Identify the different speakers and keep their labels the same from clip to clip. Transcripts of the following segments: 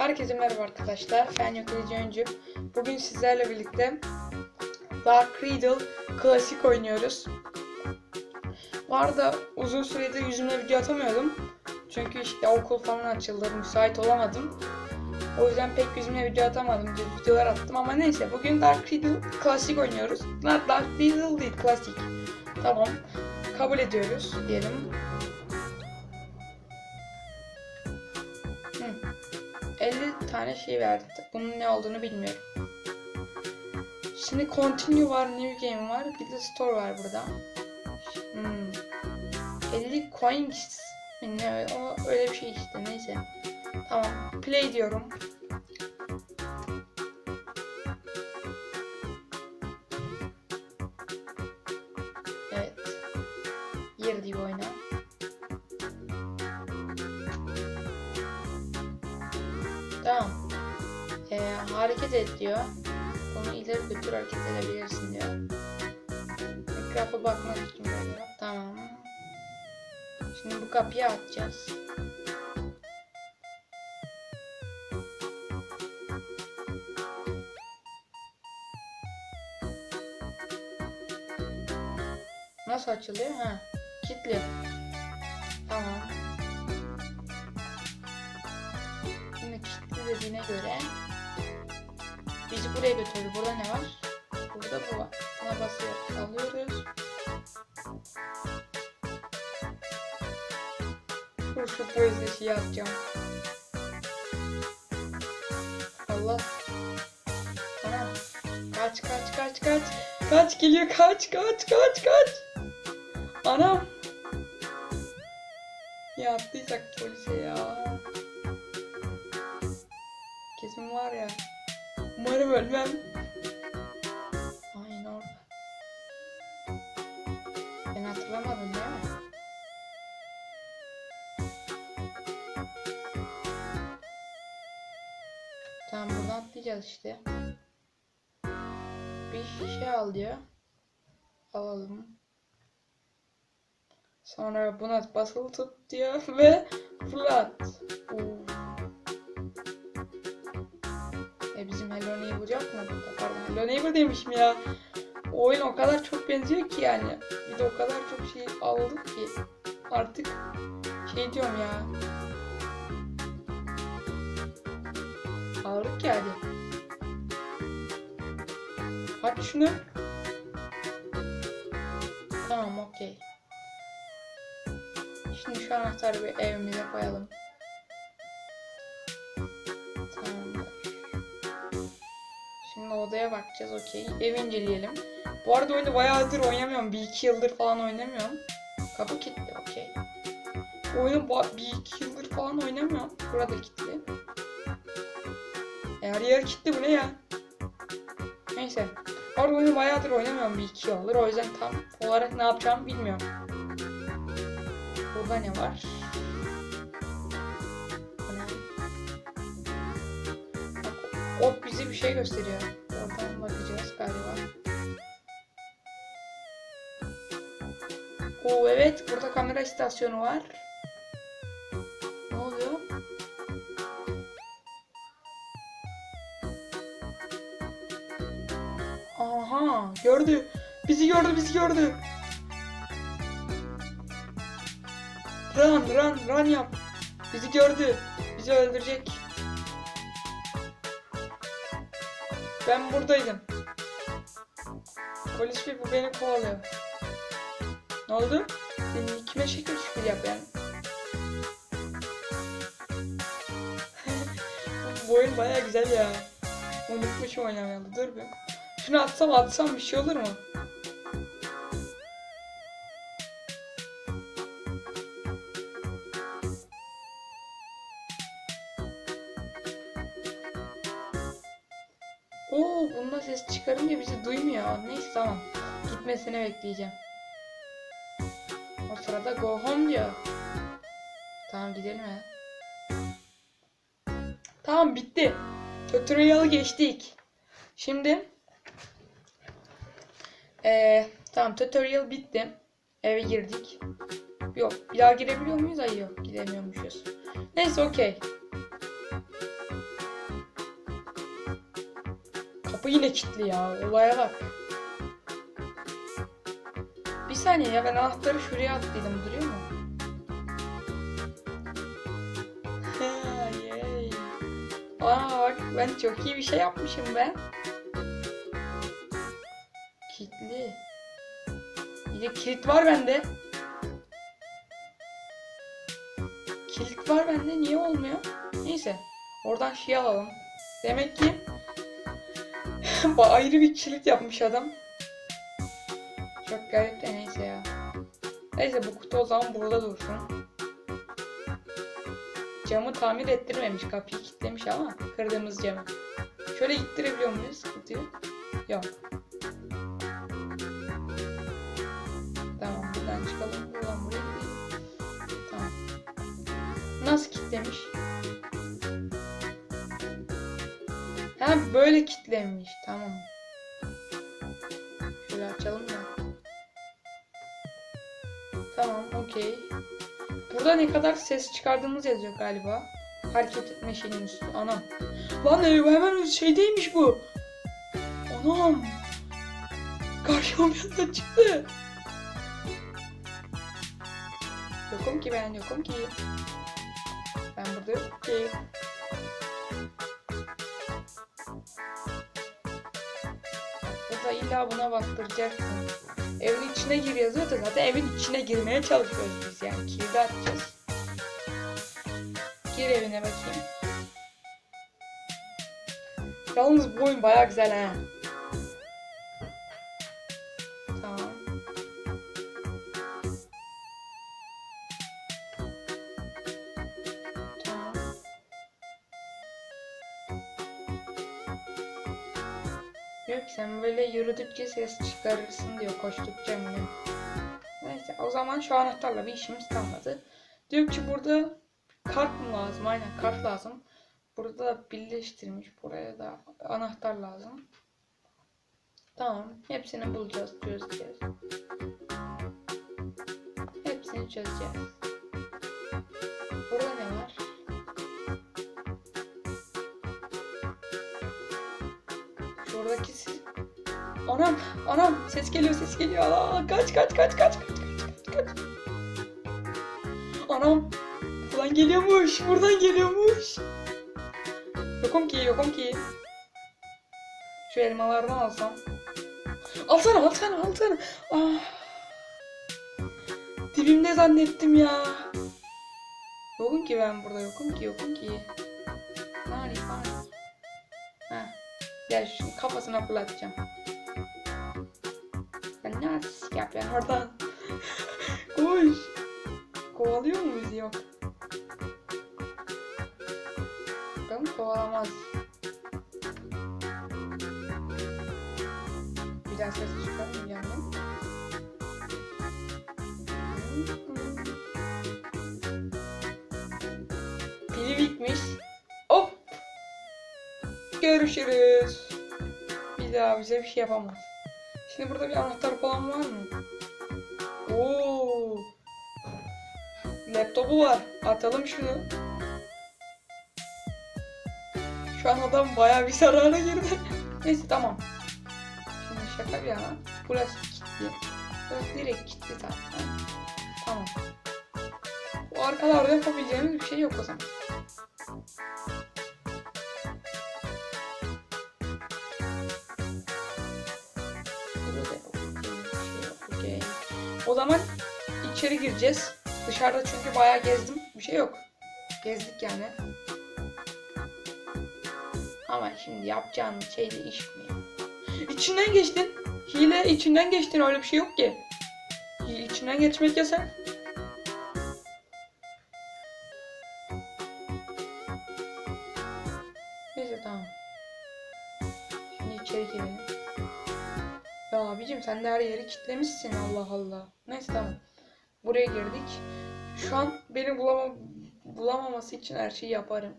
Speaker 1: Herkese merhaba arkadaşlar. Ben Yakılıcı Öncü. Bugün sizlerle birlikte Dark Riddle klasik oynuyoruz. Bu arada uzun süredir yüzümle video atamıyordum. Çünkü işte okul falan açıldı. Müsait olamadım. O yüzden pek yüzümle video atamadım. Videolar attım ama neyse. Bugün Dark Riddle klasik oynuyoruz. Dark Riddle değil klasik. Tamam. Kabul ediyoruz diyelim. Tane şey verdi. Bunun ne olduğunu bilmiyorum. Şimdi continue var, new game var, bir de store var burada. Hmm. 50 coins mi ne o öyle bir şey işte neyse. Tamam, play diyorum. Hareket et diyor. Bunu ileri götür hareket edebilirsin diyor. Etrafa bakmak için böyle. Tamam. Şimdi bu kapıyı açacağız. Nasıl açılıyor? Ha, kilitli. Tamam. Şimdi kilitli dediğine göre bizi buraya götürüyor. Burada ne var? Burada bu var. Buna basıyoruz. Alıyoruz. Dur şu gözle şeyi atacağım. Allah. Ana. Kaç kaç kaç kaç. Kaç geliyor kaç kaç kaç kaç. Anam. Ya attıysak polise ya. Ölmem. Aynen. Ben hatırlamadım değil mi? Tamam buradan atlayacağız işte. Bir şey al diyor. Alalım. Sonra buna basılı tut diyor ve fırlat. Oo. Mu burada? Pardon demişim ya. O oyun o kadar çok benziyor ki yani. Bir de o kadar çok şey aldık ki. Artık şey diyorum ya. Aldık yani. Aç şunu. Tamam okey. Şimdi şu anahtarı bir evimize koyalım. Odaya bakacağız okey. Ev inceleyelim. Bu arada oyunu bayağıdır oynamıyorum. Bir iki yıldır falan oynamıyorum. Kapı kilitli okey. Oyunu bir iki yıldır falan oynamıyorum. Burada kilitli. E, her yer kilitli bu ne ya? Neyse. Bu arada oyunu bayağıdır oynamıyorum bir iki yıldır. O yüzden tam olarak ne yapacağımı bilmiyorum. Burada ne var? O bize bir şey gösteriyor. Oradan bakacağız galiba. Oo evet burada kamera istasyonu var. Ne oluyor? Aha gördü. Bizi gördü bizi gördü. Run run run yap. Bizi gördü. Bizi öldürecek. Ben buradaydım. Polis bir bu beni kovalıyor. Ne oldu? Senin kime şekil şükür yap yani. bu oyun baya güzel ya. Unutmuşum oynamayalı. Dur bir. Şunu atsam atsam bir şey olur mu? Duymuyor. Neyse tamam. Gitmesini bekleyeceğim. O sırada go home diyor. Tamam gidelim ya. Tamam bitti. Tutorial'ı geçtik. Şimdi ee, tamam tutorial bitti. Eve girdik. Yok bir daha girebiliyor muyuz? Ay yok giremiyormuşuz. Neyse okey. Kapı yine kilitli ya. Olaya bak. Saniye ya ben anahtarı şuraya attıydım duruyor mu? Aa bak ben çok iyi bir şey yapmışım ben. Kilitli. Yine kilit var bende. Kilit var bende niye olmuyor? Neyse. Oradan şey alalım. Demek ki ayrı bir kilit yapmış adam. Çok garip de neyse bu kutu o zaman burada dursun. Camı tamir ettirmemiş. Kapıyı kilitlemiş ama kırdığımız camı. Şöyle ittirebiliyor muyuz kutuyu? Yok. Tamam buradan çıkalım. Buradan buraya. Tamam. Nasıl kilitlemiş? Ha böyle kilitlenmiş. Tamam. Okey. Burada ne kadar ses çıkardığımız yazıyor galiba. Hareket etme şeyinin üstü. Anam. Lan hemen şeydeymiş bu. Anam. Karşıma bir anda çıktı. Yokum ki ben yokum ki. Ben burada yokum ki. Burada illa buna bastıracaksın. Evin içine gir yazıyor da zaten evin içine girmeye çalışıyoruz biz yani. Kilidi açacağız. Gir evine bakayım. Yalnız bu oyun baya güzel ha. Diyor sen böyle yürüdükçe ses çıkarırsın diyor koştukça mı ne? Neyse o zaman şu anahtarla bir işimiz kalmadı. Diyor ki burada kart mı lazım? Aynen kart lazım. Burada da birleştirmiş. Buraya da anahtar lazım. Tamam. Hepsini bulacağız, çözeceğiz. Hepsini çözeceğiz. Anam, anam ses geliyor, ses geliyor. Aa, kaç, kaç, kaç, kaç, kaç, kaç, kaç. Anam, buradan geliyormuş, buradan geliyormuş. Yokum ki, yokum ki. Şu elmalardan alsam. Alsana, alsana, alsana. Ah. Dibimde zannettim ya. Yokum ki ben burada, yokum ki, yokum ki. Nani, nani. Heh. Gel şunu kafasına fırlatacağım. Ne artist yapıyorsun oradan? Koş. Kovalıyor mu bizi? Yok. Bakalım kovalamaz. Bir daha ses çıkarmayayım yani. Pili bitmiş. Hop. Görüşürüz. Bir daha bize bir şey yapamaz. Şimdi burada bir anahtar falan var mı? Oo. Laptopu var. Atalım şunu. Şu an adam bayağı bir zarara girdi. Neyse tamam. Şimdi şaka bir yana. Burası kilitli. Burası direkt kilitli zaten. Tamam. Bu arkalarda yapabileceğimiz bir şey yok o zaman. O zaman içeri gireceğiz. Dışarıda çünkü bayağı gezdim. Bir şey yok. Gezdik yani. Ama şimdi yapacağın şey de iş mi? İçinden geçtin. Hile içinden geçtin öyle bir şey yok ki. Hile içinden geçmek yasak. Sen de her yeri kitlemişsin Allah Allah. Neyse tamam. Buraya girdik. Şu an beni bulama, bulamaması için her şeyi yaparım.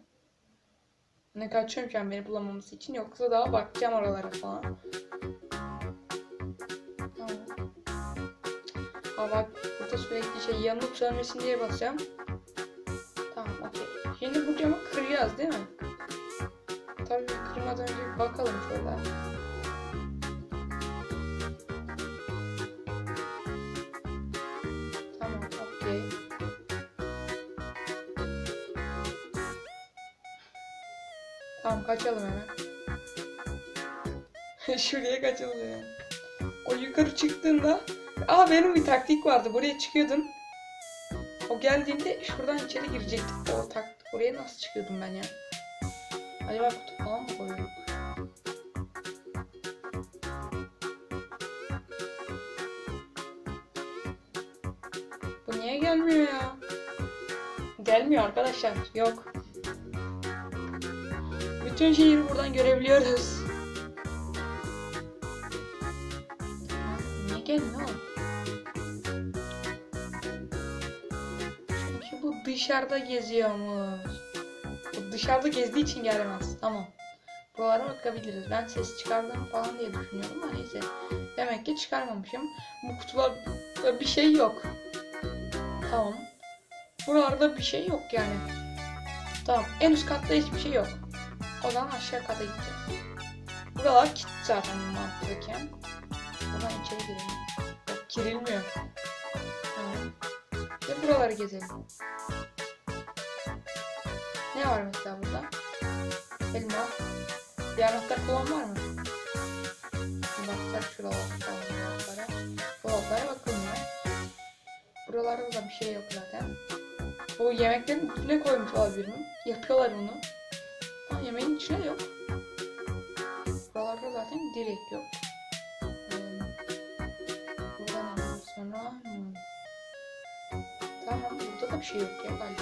Speaker 1: Ne kaçıyorum an beni bulamaması için. Yoksa daha bakacağım oralara falan. Tamam. Aa bak burada sürekli şey yanıp sönmesin diye basacağım. Tamam okey. Şimdi bu camı kıracağız değil mi? tabii kırmadan önce bakalım şöyle. Tamam, kaçalım hemen. Şuraya kaçalım hemen. O yukarı çıktığında... Aa benim bir taktik vardı. Buraya çıkıyordun. O geldiğinde şuradan içeri girecektik. O tak oraya nasıl çıkıyordum ben ya? Acaba kutu falan mı koyuyorduk? Bu niye gelmiyor ya? Gelmiyor arkadaşlar. Yok. Bütün şehri buradan görebiliyoruz. Niye gelmiyor? Çünkü bu dışarıda geziyormuş. Bu dışarıda gezdiği için gelemez. Tamam. Buralara bakabiliriz. Ben ses çıkardım falan diye düşünüyorum ama neyse. Demek ki çıkarmamışım. Bu kutularda bir şey yok. Tamam. Buralarda bir şey yok yani. Tamam. En üst katta hiçbir şey yok. O zaman aşağı kata gideceğiz. Buralar kilitli zaten mantıken. Buradan içeri girelim. Yok girilmiyor. Tamam. Ve buraları gezelim. Ne var mesela burada? Elma. Bir anahtar falan var mı? Bakacak şuralara falan dolaplara. Bakılmıyor. Buralarda da bir şey yok zaten. Bu yemeklerin üstüne koymuş olabilir mi? Yapıyorlar bunu. Yemeğin içine yok. Buralarda zaten direkt yok. Hmm. Burada ne var sonra? Tamam burada da bir şey yok ya galiba.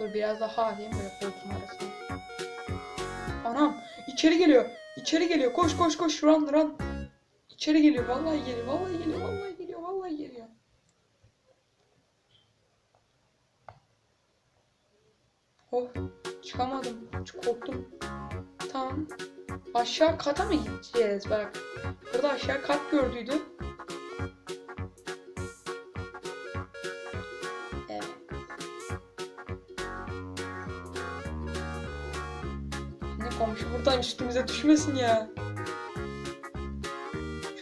Speaker 1: Dur biraz daha alayım böyle koltuğun arasına. Anam içeri geliyor. İçeri geliyor. Koş koş koş run run. İçeri geliyor. Vallahi geliyor. Vallahi geliyor. Vallahi geliyor. Oh çıkamadım. Çok korktum. Tamam. Aşağı kata mı gideceğiz bak. Burada aşağı kat gördüydüm. Evet. Şimdi komşu buradan üstümüze düşmesin ya.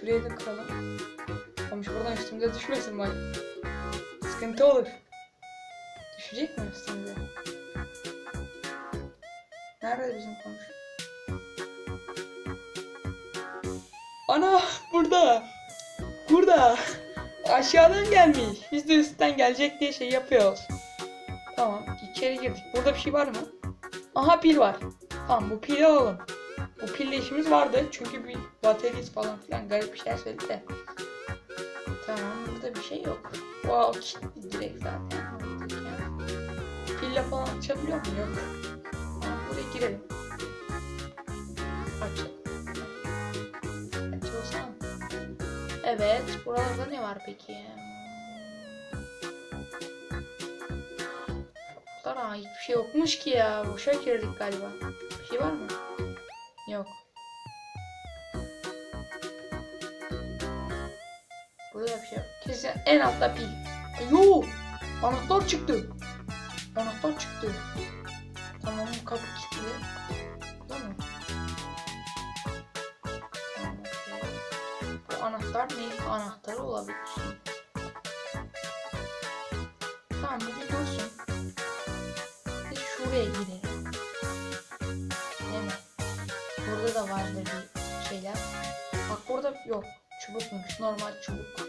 Speaker 1: Şuraya da kıralım. Komşu buradan üstümüze düşmesin bak. Sıkıntı olur. Düşecek mi üstümüze? Nerede bizim komşu? Ana burada. Burada. Aşağıdan gelmiş. Biz de üstten gelecek diye şey yapıyoruz. Tamam içeri girdik. Burada bir şey var mı? Aha pil var. Tamam bu pili alalım. Bu pille işimiz vardı. Çünkü bir bataryası falan filan garip bir şey söyledi de. Tamam burada bir şey yok. Wow kilitli direkt zaten. Pille falan açabiliyor mu? Yok. Buraya girelim. Aç. Açılsam. Evet. Buralarda ne var peki? Buralara hiçbir şey yokmuş ki ya. Boşa girdik galiba. Bir şey var mı? Yok. Burada da bir şey yok. Kesin en altta pil. Yo! Anahtar çıktı. Anahtar çıktı. Tamam kapı anahtar ne? Anahtarı olabilir. Tamam bu dursun. Biz şuraya gidelim. Değil mi? Burada da vardır bir şeyler. Bak burada yok. Çubukmuş. Normal çubuk.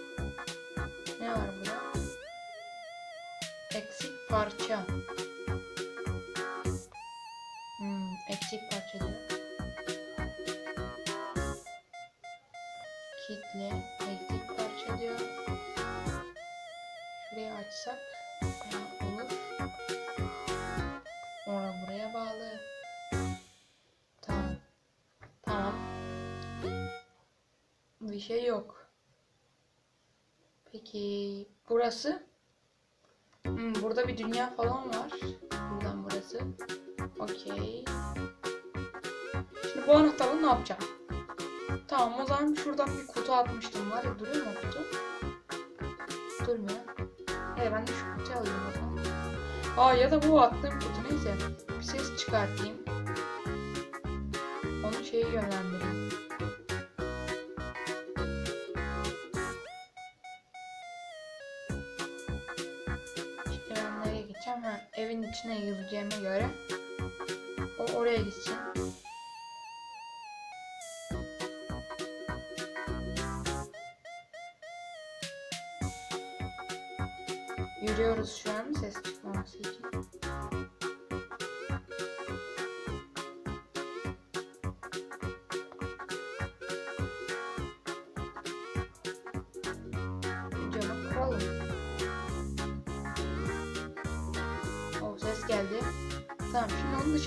Speaker 1: Ne var burada? Eksik parça. Bir şey yok. Peki burası? Hmm, burada bir dünya falan var. Buradan burası. Okey. Şimdi bu anahtarla ne yapacağım? Tamam o zaman şuradan bir kutu atmıştım var ya duruyor mu kutu? Durmuyor. Evet ben de şu kutuyu alayım zaman. Aa ya da bu attığım kutu neyse. Bir ses çıkartayım. Onu şeye yönlendireyim. İçine gireceğime göre o oraya gidecek. Yürüyoruz şu an ses çıkmaması için.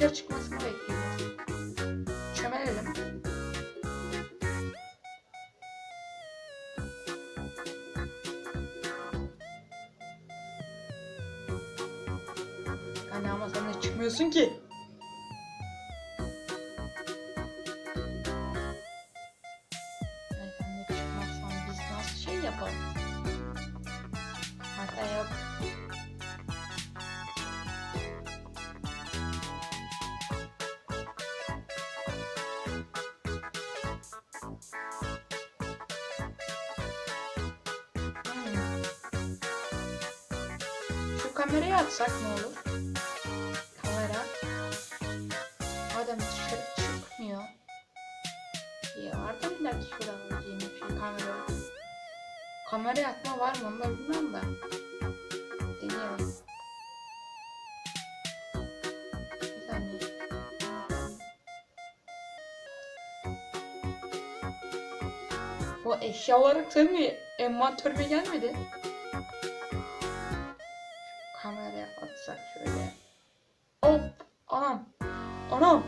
Speaker 1: Dışarı çıkmasını bekliyoruz. Çömelelim. Anne ama sen de çıkmıyorsun ki. Dışarı çıkmıyor. Ya vardı bir dakika şurada alacağım bir şey kamera. Kameraya atma var mı da bilmem de. Saniye. O eşya olarak tabii envantörüme gelmedi. Kameraya atsak şöyle. Hop! Anam! Anam!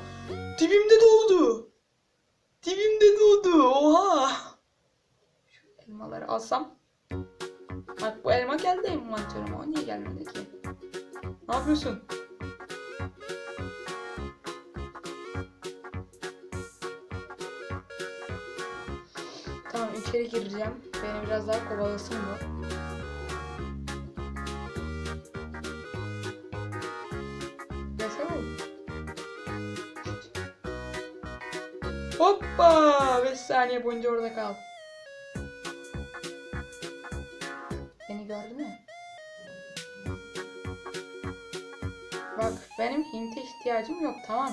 Speaker 1: Ne yapıyorsun? Tamam içeri gireceğim. Beni biraz daha kovalasın bu. Desene. Hoppa! 5 saniye boyunca orada kal. Hint'e ihtiyacım yok tamam.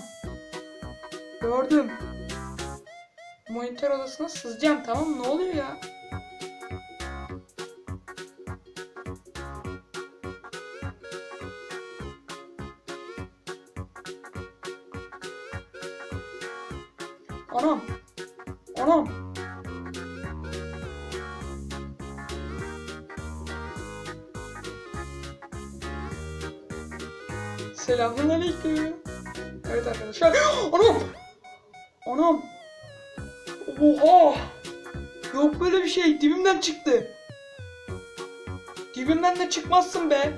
Speaker 1: Gördüm. Monitör odasına sızacağım tamam? Ne oluyor ya? Anam. Anam. Selamünaleyküm. Evet arkadaşlar. Anam. Anam. Oha. Yok böyle bir şey. Dibimden çıktı. Dibimden de çıkmazsın be.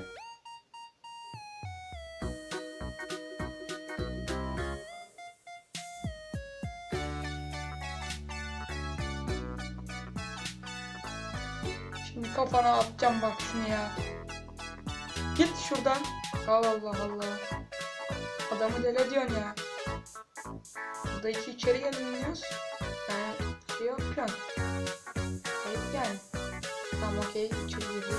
Speaker 1: Şimdi kafana atacağım bak şunu ya. Git şuradan. Allah Allah Allah. Adamı deli ediyorsun ya. Burada iki içeri gelmiyoruz. Yani şey yapıyorsun. Ayıp yani. Tamam okey içeri girdik.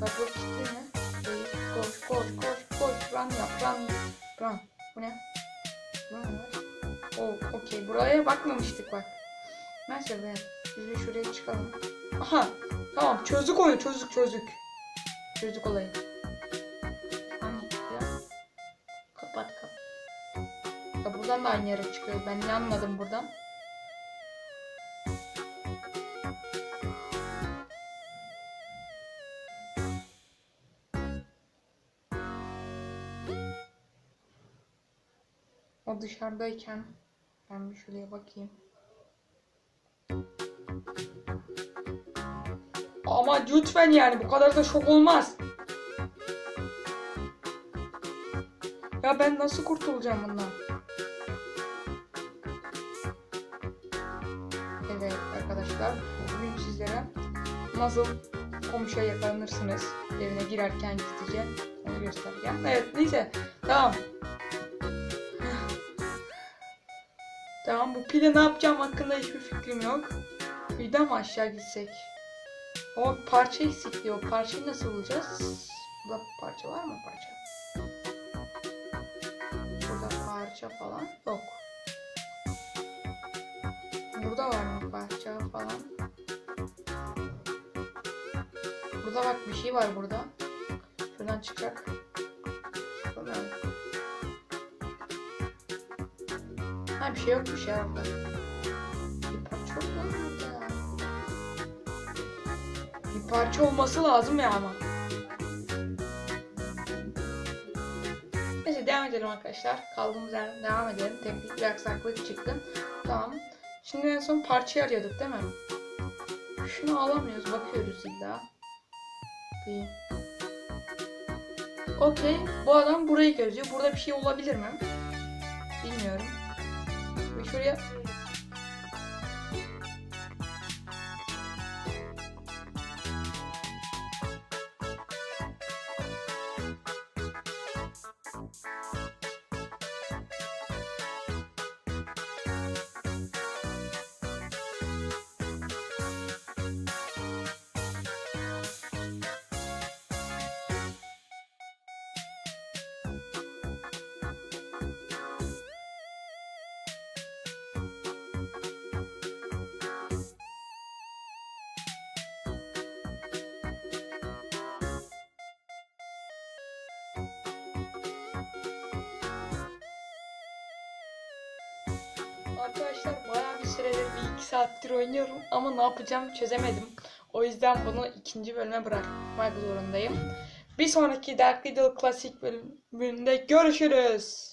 Speaker 1: Kapı kilitli mi? Değil. Koş koş koş koş. Run yap run. Run. Bu ne? Bu ne var? Oh okey. Buraya bakmamıştık bak. Neyse be. Biz bir şuraya çıkalım. Aha. Tamam çözdük oyunu çözdük çözdük. Çözdük olayı. Buradan da aynı yere çıkıyor. Ben ne anladım buradan? O dışarıdayken ben bir şuraya bakayım. Ama lütfen yani bu kadar da şok olmaz. Ya ben nasıl kurtulacağım bundan? Nasıl komşuya yakalanırsınız evine girerken gizlice onu göstereceğim. Evet neyse tamam. Tamam bu pili ne yapacağım hakkında hiçbir fikrim yok. Birden mi aşağı gitsek? O parça eksik diyor. Parçayı nasıl bulacağız? Burada parça var mı parça? Burada parça falan yok. Burada var mı parça falan? Burada bak bir şey var burada. Şuradan çıkacak. Bakalım. Ha bir şey yokmuş ya orada. Bir parça mu burada? Bir parça olması lazım ya ama. Neyse devam edelim arkadaşlar. Kaldığımız yerden devam edelim. Teknik bir aksaklık çıktı. Tamam. Şimdi en son parçayı arıyorduk değil mi? Şunu alamıyoruz. Bakıyoruz illa. Bir. Okey. Bu adam burayı gözüyor. Burada bir şey olabilir mi? Bilmiyorum. Şuraya... Arkadaşlar bayağı bir süredir bir iki saattir oynuyorum ama ne yapacağım çözemedim. O yüzden bunu ikinci bölüme bırakmak zorundayım. Bir sonraki Dark Riddle Classic bölümünde görüşürüz.